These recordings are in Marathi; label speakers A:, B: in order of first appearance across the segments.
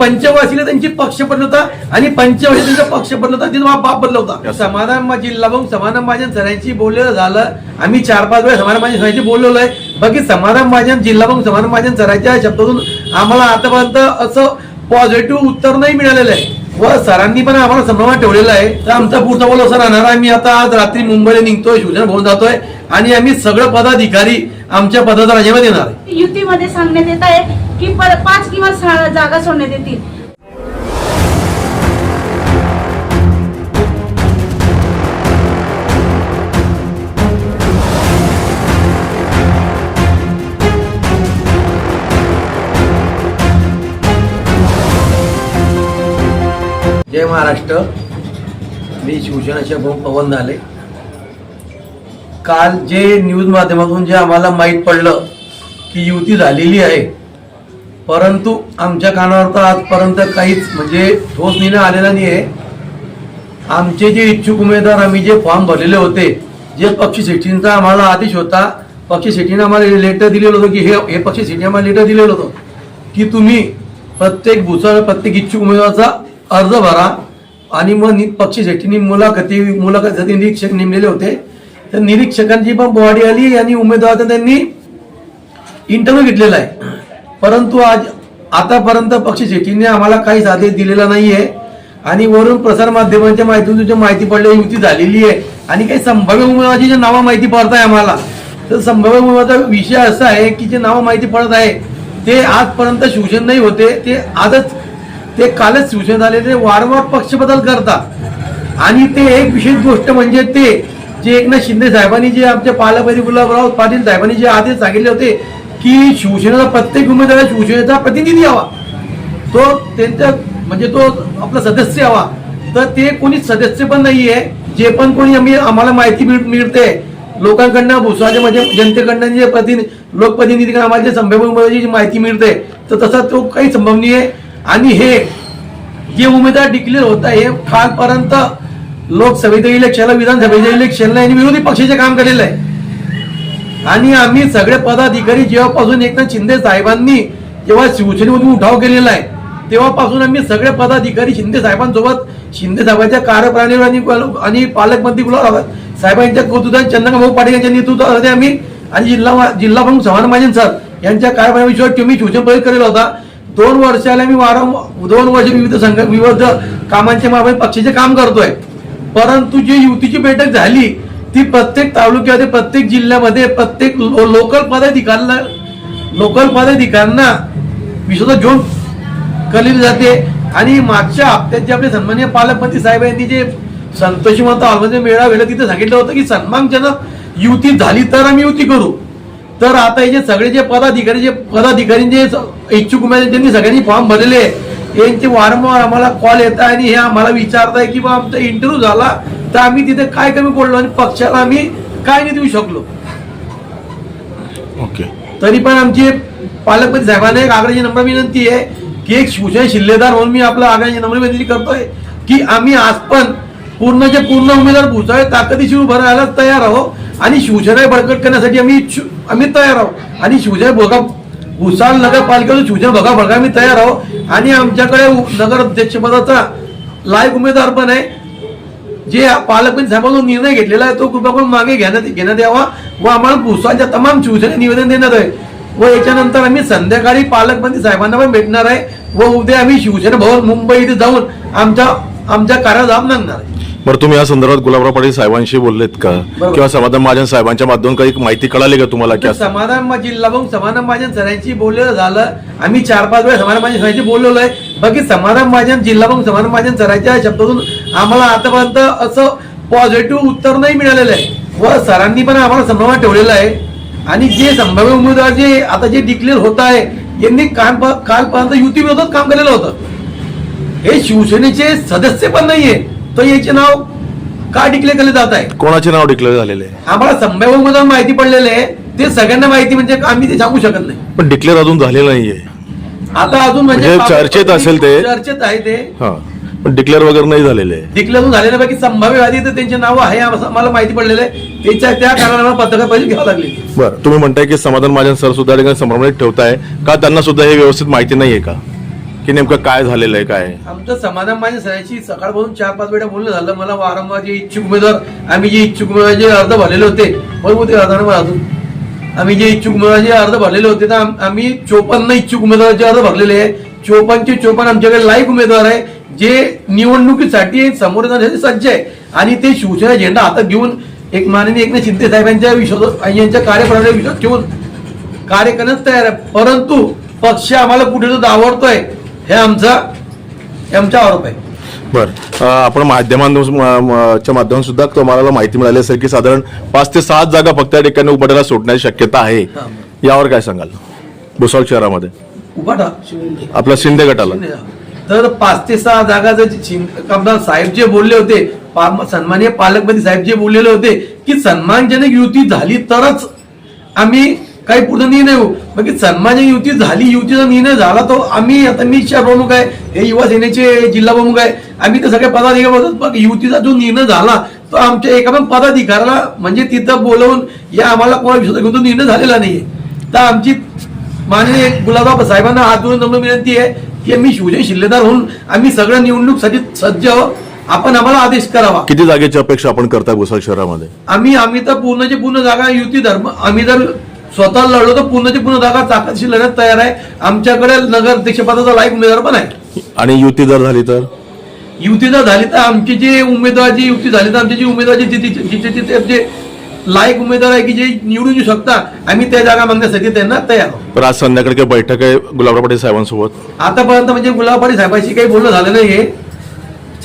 A: पंचवासीला त्यांची पक्ष बदलवता आणि पंचवासी त्यांचा पक्ष बदलवता तिथं बाप बदलवता समाधान मा- जिल्हा भाऊ समाधान महाजन सरांची बोललेलं झालं. आम्ही चार पाच वेळा समाधान महाजन सरांची बोललेलो आहे बाकी समाधान महाजन जिल्हा भाऊ समाधान महाजन सरांच्या शब्दातून आम्हाला आतापर्यंत असं पॉझिटिव्ह उत्तर नाही मिळालेलं आहे. व सरांनी पण आम्हाला संभ्रमात ठेवलेला आहे. तर आमचा पुढचा बोल असा राहणार आहे आम्ही आता आज रात्री मुंबईला निघतोय शिवसेना भवन जातोय आणि आम्ही सगळं पदाधिकारी आमच्या पदाचा राजीनामा देणार आहे.
B: युतीमध्ये सांगण्यात येत आहे की पर- पाच किंवा सहा जागा सोडण्यात येतील.
A: जय महाराष्ट्र. मी शिवसेनाचे भाऊ पवन झाले काल जे न्यूज माध्यमातून जे आम्हाला माहीत पडलं की युती झालेली आहे परंतु आमच्या कानावर तर आजपर्यंत काहीच म्हणजे ठोस निर्णय आलेला नाही आहे आमचे जे इच्छुक उमेदवार आम्ही जे फॉर्म भरलेले होते जे पक्ष सेटींचा आम्हाला आदेश होता पक्ष सेठीने आम्हाला लेटर दिलेलं होतं की हे हे पक्ष सेटीने आम्हाला लेटर दिलेलं होतं की तुम्ही प्रत्येक भूसाळ प्रत्येक इच्छुक उमेदवाराचा अर्ज भरा आणि मग पक्ष सेटीने मुलाखती मुलाखतीसाठी निरीक्षक नेमलेले होते तर निरीक्षकांची पण बॉडी आली आणि उमेदवार त्यांनी इंटरव्ह्यू घेतलेला आहे. परंतु आज आतापर्यंत पक्ष शेट्टीने आम्हाला काहीच आदेश दिलेला नाहीये. आणि वरून प्रसार माध्यमांच्या माहितीतून जी माहिती पडली युती झालेली आहे. आणि काही संभाव्य उमेदवाराची जे नावं माहिती पडत आहे आम्हाला तर संभाव्य उमेदवाराचा विषय असा आहे की जे नावं माहिती पडत आहे ते आजपर्यंत शिवसेना नाही होते. ते आजच ते कालच शिवसेना झाले ते वारंवार पक्ष बदल करतात. आणि ते एक विशेष गोष्ट म्हणजे ते जे एकनाथ शिंदे साहेबांनी जे आमचे पालकमंत्री गुलाबराव पाटील साहेबांनी जे आदेश सांगितले होते की शिवसेनेचा प्रत्येक उमेदवार शिवसेनेचा प्रतिनिधी यावा तो त्यांचा म्हणजे तो आपला सदस्य यावा तर ते कोणी सदस्य पण नाही आहे जे पण कोणी आम्ही आम्हाला माहिती मिळ- मिळते. लोकांकडनं भुसाच्या म्हणजे जनतेकडनं जे प्रतिनिधी लोकप्रतिनिधीकडे आम्हाला जे संभाव्य उमेदवाराची जी माहिती मिळते तर तसा तो काही संभव नाही आहे आणि हे जे उमेदवार डिक्लेअर होत आहे हे कालपर्यंत लोकसभेच्या इलेक्शनला विधानसभेच्या इलेक्शनला यांनी विरोधी पक्षाचे काम केलेलं आहे. आणि आम्ही सगळे पदाधिकारी जेव्हापासून एकनाथ शिंदे साहेबांनी जेव्हा शिवसेनेमधून उठाव केलेला आहे तेव्हापासून आम्ही सगळे पदाधिकारी शिंदे साहेबांसोबत शिंदे साहेबांच्या कार्यप्रणालीवर आणि आणि पालकमंत्री गुलाब साहेबांच्या कौतुकात चंद्रकांत पाटील यांच्या नेतृत्वामध्ये आम्ही आणि जिल्हा जिल्हा प्रमुख समान महाजन सर यांच्या कार्यप्रणालीविषयी तुम्ही शिवसेना प्रयोग करेल होता. दोन वर्षाला मी वारंवार दोन वर्ष विविध संघ विविध कामांच्या मागे पक्षाचे काम करतोय. परंतु जी युतीची बैठक झाली ती प्रत्येक तालुक्यामध्ये प्रत्येक जिल्ह्यामध्ये प्रत्येक लो- लोकल पदाधिकाऱ्यांना लोकल पदाधिकाऱ्यांना विश्वासात घेऊन कलिली जाते. आणि मागच्या हप्त्यात जे आपले सन्मान्य पालकमंत्री साहेब यांनी जे संतोषी माता हॉलमध्ये मेळा वेळा तिथे सांगितलं होतं की सन्मानजनक युती झाली तर आम्ही युती करू. तर आता हे जे सगळे जे पदाधिकारी जे पदाधिकारी जे इच्छुक उमेदवार ज्यांनी सगळ्यांनी फॉर्म भरलेले आहे, यांचे वारंवार आम्हाला कॉल येत आहे आणि हे आम्हाला विचारताय की बा आमचा इंटरव्ह्यू झाला तर आम्ही तिथे काय कमी पडलो आणि पक्षाला आम्ही काय नाही देऊ शकलो.
C: ओके.
A: तरी पण आमची पालकमंत्री साहेबांना एक आग्रही नम्र विनंती आहे की एक शिवसेना शिल्लेदार म्हणून मी आपला आग्रही नम्र विनंती करतोय की आम्ही आज पण पूर्णचे पूर्ण उमेदवार भुसाळे ताकदीशी उभं राहायला तयार आहोत आणि शिवसेना बळकट करण्यासाठी आम्ही आम्ही तयार आहोत. आणि शिवसेना भोगा भुसाळ नगरपालिकेतून शिवसेना भोगा भडका आम्ही तयार आहोत. आणि आमच्याकडे नगर अध्यक्षपदाचा लायक उमेदवार पण आहे. जे पालकमंत्री साहेबांनी निर्णय घेतलेला आहे तो कृपा करून मागे घेण्यात घेण्यात यावा व आम्हाला भुसाच्या तमाम शिवसेने निवेदन देण्यात आहे. व याच्यानंतर आम्ही संध्याकाळी पालकमंत्री साहेबांना पण भेटणार आहे. व उद्या आम्ही शिवसेना भवन मुंबई इथे जाऊन आमच्या आमच्या कार्याला आहे.
C: बरं तुम्ही या संदर्भात गुलाबराव पाटील साहेबांशी बोललेत का. किंवा समाधान महाजन साहेबांच्या माध्यमातून काही माहिती कळाली का तुम्हाला? की
A: समाधान जिल्हा समाधान महाजन सरांची बोललेलं झालं. आम्ही चार पाच वेळा समाधान महाजन सरांची बोललेलो आहे. बाकी समाधान महाजन जिल्हा भाऊ समाधान महाजन सरांच्या शब्दातून आम्हाला आतापर्यंत असं पॉझिटिव्ह उत्तर नाही मिळालेलं आहे. व सरांनी पण आम्हाला संभ्रमात ठेवलेलं आहे. आणि जे संभाव्य उमेदवार जे आता जे डिक्लेअर होत आहे यांनी काल कालपर्यंत युती विरोधात काम केलेलं होतं. हे शिवसेनेचे सदस्य पण नाहीये. तर याचे नाव का डिक्लेअर केले जात आहे?
C: कोणाचे नाव डिक्लेअर झालेले आहे?
A: आम्हाला संभाव्य उमेदवार माहिती पडलेले आहे. ते सगळ्यांना माहिती म्हणजे आम्ही ते सांगू शकत नाही.
C: पण डिक्लेअर अजून झालेलं नाहीये.
A: आता अजून
C: म्हणजे चर्चेत असेल ते?
A: चर्चेत आहे ते.
C: हा. पण डिक्लेअर वगैरे नाही झालेले.
A: डिक्लेअर झालेल्या पैकी संभाव्य आधी तर त्यांचे नाव आहे असं आम्हाला माहिती पडलेलं आहे. त्याच्या त्या कारणाला पत्रकार पैसे घ्यावं लागले.
C: बरं तुम्ही म्हणताय की समाधान महाजन सर सुद्धा ठिकाणी संभ्रमित ठेवताय. का त्यांना सुद्धा हे व्यवस्थित माहिती नाहीये का? की नेमकं काय झालेलं आहे काय?
A: आमचं समाधान माझ्या सरांशी सकाळपासून चार पाच वेळा बोलणं झालं. मला वारंवार जे इच्छुक उमेदवार आम्ही जे इच्छुक उमेदवार जे अर्ज भरलेले होते. बरोबर ते मला अजून आम्ही जे इच्छुक उमेदवार अर्ज भरलेले होते तर आम्ही चोपन्न इच्छुक उमेदवाराचे अर्ज भरलेले आहे. चोपन्नचे चोपन्न आमच्याकडे लाईक उमेदवार आहे जे निवडणुकीसाठी समोर जाण्यासाठी सज्ज आहे. आणि ते शिवसेना झेंडा हातात घेऊन एक माननीय एकनाथ शिंदे साहेबांच्या विश्वास यांच्या कार्यप्रणाली विश्वास ठेवून कार्य करण्यास तयार आहे. परंतु पक्ष आम्हाला कुठे तो दावडतोय हे आमचा हे आमचा आरोप आहे.
C: बरं. आपण माध्यमांच्या माध्यमातून सुद्धा तुम्हाला माहिती मिळाली असेल की साधारण पाच ते सात जागा फक्त या ठिकाणी उभाटायला सुटण्याची शक्यता आहे. यावर काय सांगाल? भुसावळ शहरामध्ये.
A: उभाटा
C: आपला शिंदे गटाला.
A: तर पाच ते सहा जागा जर आमदार साहेब जे बोलले होते सन्माननीय पालकमंत्री साहेब जे बोललेले होते की सन्मानजनक युती झाली तरच आम्ही काही पुढे निर्णय होऊ बाकी सन्मानजनक युती झाली युतीचा निर्णय झाला तो आम्ही आता मी शहर प्रमुख आहे हे युवा सेनेचे जिल्हा प्रमुख आहे. आम्ही तर सगळे पदाधिकारी बोलतो पण युतीचा जो निर्णय झाला तो आमच्या एका पण पदाधिकाऱ्याला म्हणजे तिथं बोलवून या आम्हाला कोणा विश्वास घेऊन तो निर्णय झालेला नाहीये. तर आमची माननीय गुलाबराव साहेबांना हात जोडून नम्र विनंती आहे की मी शिवजय शिल्लेदार होऊन आम्ही सगळ्या निवडणूकसाठी सज्ज आहोत. आपण आम्हाला आदेश करावा.
C: किती जागेची अपेक्षा आपण करताय भुसावळ शहरामध्ये?
A: आम्ही आम्ही तर पूर्णची पूर्ण जागा युती धर्म आम्ही जर स्वतः लढलो तर पूर्णची पूर्ण जागा ताकदशी लढण्यात तयार आहे. आमच्याकडे नगर अध्यक्षपदाचा लायक उमेदवार पण आहे.
C: आणि युती जर झाली तर?
A: युती जर झाली तर आमची जे उमेदवाराची युती झाली तर आमची जी उमेदवाराची जिथे जिथे जिथे जे लायक उमेदवार आहे की जे निवडून येऊ शकता आम्ही त्या जागा मागण्यासाठी त्यांना तयार
C: तर आज संध्याकाळी काही बैठक आहे गुलाबराव पाटील साहेबांसोबत.
A: आतापर्यंत म्हणजे गुलाबपाडी साहेबांशी काही बोलणं झालं नाहीये.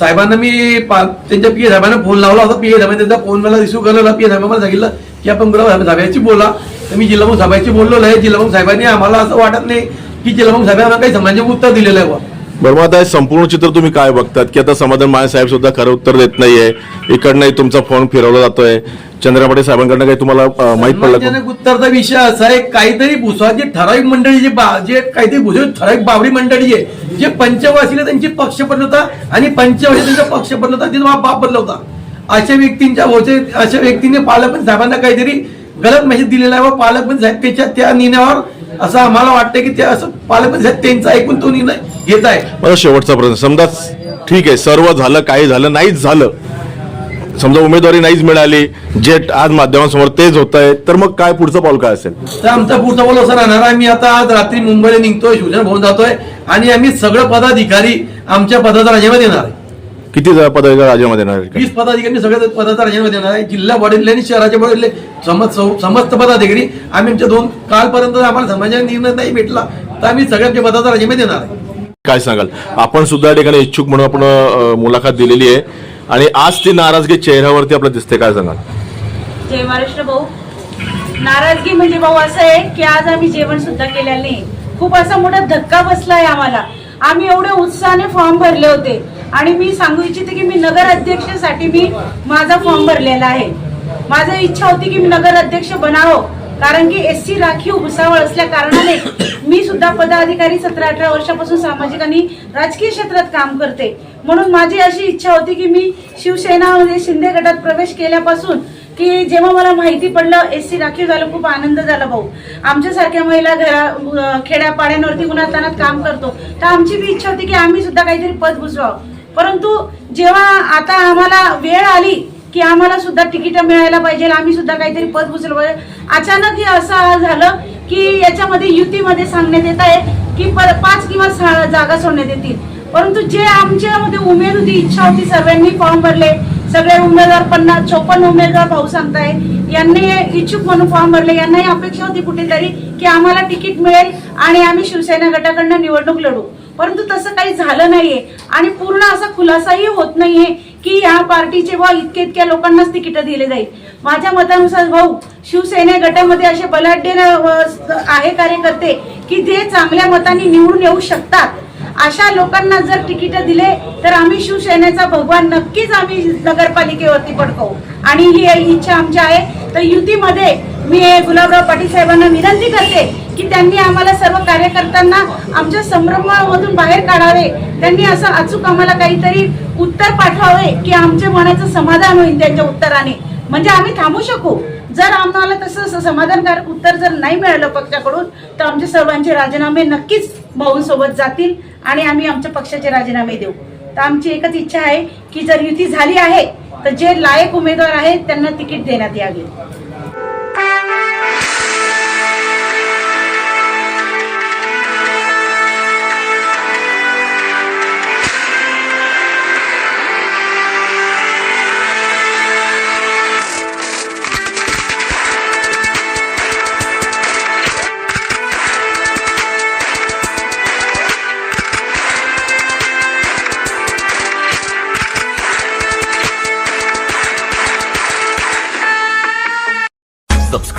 A: साहेबांना मी त्यांच्या पी ए साहेबांना फोन लावला होता. पी ए साहेबांनी त्यांचा फोन मला रिसिव्ह करलेला पी ए साहेबांना सांगितलं की आपण गुलाब साहेबांची बोला. तर मी जिल्हाप्रमुख साहेबांची बोललो आहे जिल्हाप्रमुख साहेबांनी आम्हाला असं वाटत नाही की जिल्हाप्रमुख साहेबांना काही समाजाचे उत्तर दिलेलं आहे बुवा.
C: बरं आता हे संपूर्ण चित्र तुम्ही काय बघतात? की आता समाधान माने साहेब सुद्धा खरं उत्तर देत नाहीये. इकडनंही तुमचा फोन फिरवला जातोय. चंद्रा पाटील साहेबांकडनं काही तुम्हाला माहीत पडलं
A: उत्तरचा विषय असा आहे काहीतरी भुसाची ठराविक मंडळी जे बा- जे काहीतरी भुसावळी ठराविक बावडी मंडळी आहे जे पंचवार्षिक त्यांची पक्ष बदलवता आणि पंचवर्षी त्यांचा पक्ष बदलवता तिथं बाप बदलवता अशा व्यक्तींच्या होते अशा व्यक्तीने पालकमंत्री साहेबांना काहीतरी गलत मेसेज दिलेला आहे व पालकमंत्री साहेब त्याच्या त्या निर्णयावर असं आम्हाला वाटतं की ते असं पालकमंत्री साहेब त्यांचा ऐकून तो निर्णय घेत आहे.
C: मला शेवटचा प्रश्न. समजा ठीक आहे सर्व झालं काही झालं नाहीच झालं. समजा उमेदवारी नाहीच मिळाली जे आज माध्यमांसमोर तेच होत आहे तर मग काय पुढचं पाऊल काय असेल?
A: तर आमचा पुढचा बोल असा राहणार आहे मी आता आज रात्री मुंबईला निघतोय शिवसेना भवन जातोय आणि आम्ही सगळं पदाधिकारी आमच्या पदाचा राजीनामा देणार आहे.
C: किती पदाधिकारी राज्यामध्ये येणार आहेत?
A: वीस पदाधिकारी सगळ्या पदाचा राजीनामा देणार आहे. जिल्हा बडले आणि शहराचे बडले समस्त समस्त पदाधिकारी आम्ही आमच्या दोन कालपर्यंत आम्हाला समाजाने निर्णय नाही भेटला तर आम्ही सगळ्यांच्या पदाचा राजीनामा देणार आहे.
C: काय सांगाल? आपण सुद्धा या ठिकाणी इच्छुक म्हणून आपण अं, मुलाखत दिलेली आहे. आणि आज ती नाराजगी चेहऱ्यावरती आपल्याला दिसते काय सांगाल?
B: जय महाराष्ट्र भाऊ. नाराजगी म्हणजे भाऊ असं आहे की आज आम्ही जेवण सुद्धा केलेलं नाही. खूप असा मोठा धक्का बसलाय आम्हाला. आम्ही एवढ्या उत्साहाने फॉर्म भरले होते. आणि मी सांगू इच्छिते की मी नगर अध्यक्षसाठी मी माझा फॉर्म भरलेला आहे. माझी इच्छा होती की मी नगर अध्यक्ष बनावं कारण की एस सी राखीव भुसावळ असल्या कारणाने मी सुद्धा पदाधिकारी सतरा अठरा वर्षापासून सामाजिक आणि राजकीय क्षेत्रात काम करते. म्हणून माझी अशी इच्छा होती की मी शिवसेनामध्ये शिंदे गटात प्रवेश केल्यापासून की जेव्हा मला माहिती पडलं एस सी राखीव झालं खूप आनंद झाला भाऊ. आमच्यासारख्या महिला घरा खेड्यापाड्यांवरती गुणातानात काम करतो. तर आमची बी इच्छा होती की आम्ही सुद्धा काहीतरी पद भुजवावं. परंतु जेव्हा आता आम्हाला वेळ आली की आम्हाला सुद्धा तिकीट मिळायला पाहिजे आम्ही सुद्धा काहीतरी पद उचल पाहिजे अचानक हे असं झालं की याच्यामध्ये युतीमध्ये सांगण्यात येत आहे की पर- पाच किंवा जागा सोडण्यात येतील. परंतु जे आमच्यामध्ये उमेद होती इच्छा होती सर्वांनी फॉर्म भरले. सगळे उमेदवार पन्नास चोपन्न उमेदवार भाऊ सांगताय. यांनी इच्छुक म्हणून फॉर्म भरले. यांनाही अपेक्षा होती कुठेतरी की आम्हाला तिकीट मिळेल आणि आम्ही शिवसेना गटाकडनं निवडणूक लढू. परंतु तसं काही झालं नाहीये. आणि पूर्ण असा खुलासाही होत नाहीये की या पार्टीचे व इतके इतक्या लोकांनाच तिकीट दिले जाईल. माझ्या मतानुसार भाऊ शिवसेने गटामध्ये असे बलाढ्य आहे कार्यकर्ते की जे चांगल्या मताने निवडून येऊ शकतात. अशा लोकांना जर तिकीट दिले तर आम्ही शिवसेनेचा भगवान नक्कीच आम्ही नगरपालिकेवरती पडकवू आणि ही इच्छा आमची आहे. तर युतीमध्ये मी गुलाबराव पाटील साहेबांना विनंती करते की त्यांनी आम्हाला सर्व कार्यकर्त्यांना आमच्या संभ्रमामधून बाहेर काढावे. त्यांनी असं अचूक आम्हाला काहीतरी उत्तर पाठवावे की आमच्या मनाचं समाधान होईल त्यांच्या उत्तराने. म्हणजे आम्ही थांबू शकू. जर आम्हाला तसं असं समाधानकारक उत्तर जर नाही मिळालं पक्षाकडून तर आमचे सर्वांचे राजीनामे नक्कीच भाऊंसोबत जातील आणि आम्ही आमच्या पक्षाचे राजीनामे देऊ. तर आमची एकच इच्छा आहे की जर युती झाली आहे तर जे लायक उमेदवार आहेत त्यांना तिकीट देण्यात यावे.